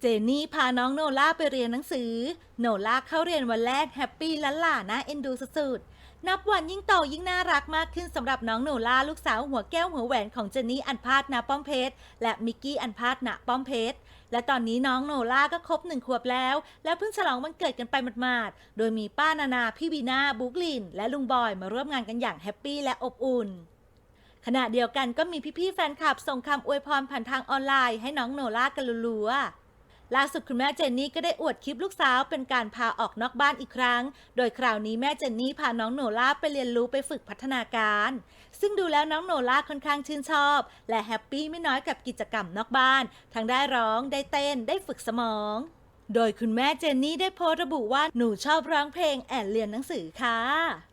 เจนนี่พาน้องโนล่าไปเรียนหนังสือ โนล่าเข้าเรียนวันแรกแฮปปี้ล้านหล่าน่าเอ็นดูสุดๆ นับวันยิ่งโตยิ่งน่ารักมากขึ้นสำหรับน้องโนล่าลูกสาวหัวแก้วหัวแหวนของเจนนี่อันพาดนาป้อมเพชรและมิกกี้อันพาดนาป้อมเพชรและตอนนี้น้องโนล่าก็ครบหนึ่งขวบแล้ว และเพิ่งฉลองวันเกิดกันไปหมาดๆ โดยมีป้านานา พี่บีนาบุกลิน และลุงบอยมาร่วมงานกันอย่างแฮปปี้และอบอุ่นขณะเดียวกันก็มีพี่ๆแฟนคลับส่งคำอวยพรผ่านทางออนไลน์ให้น้องโนล่ากันรัวๆ ล่าสุดคุณแม่เจนนี่ก็ได้อวดคลิปลูกสาวเป็นการพาออกนอกบ้านอีกครั้ง โดยคราวนี้แม่เจนนี่พาน้องโนล่าไปเรียนรู้ไปฝึกพัฒนาการ ซึ่งดูแล้วน้องโนล่าค่อนข้างชื่นชอบ และแฮปปี้ไม่น้อยกับกิจกรรมนอกบ้าน ทั้งได้ร้อง ได้เต้น ได้ฝึกสมอง โดยคุณแม่เจนนี่ได้โพสต์ระบุว่าหนูชอบร้องเพลงแอนเรียนหนังสือค่ะ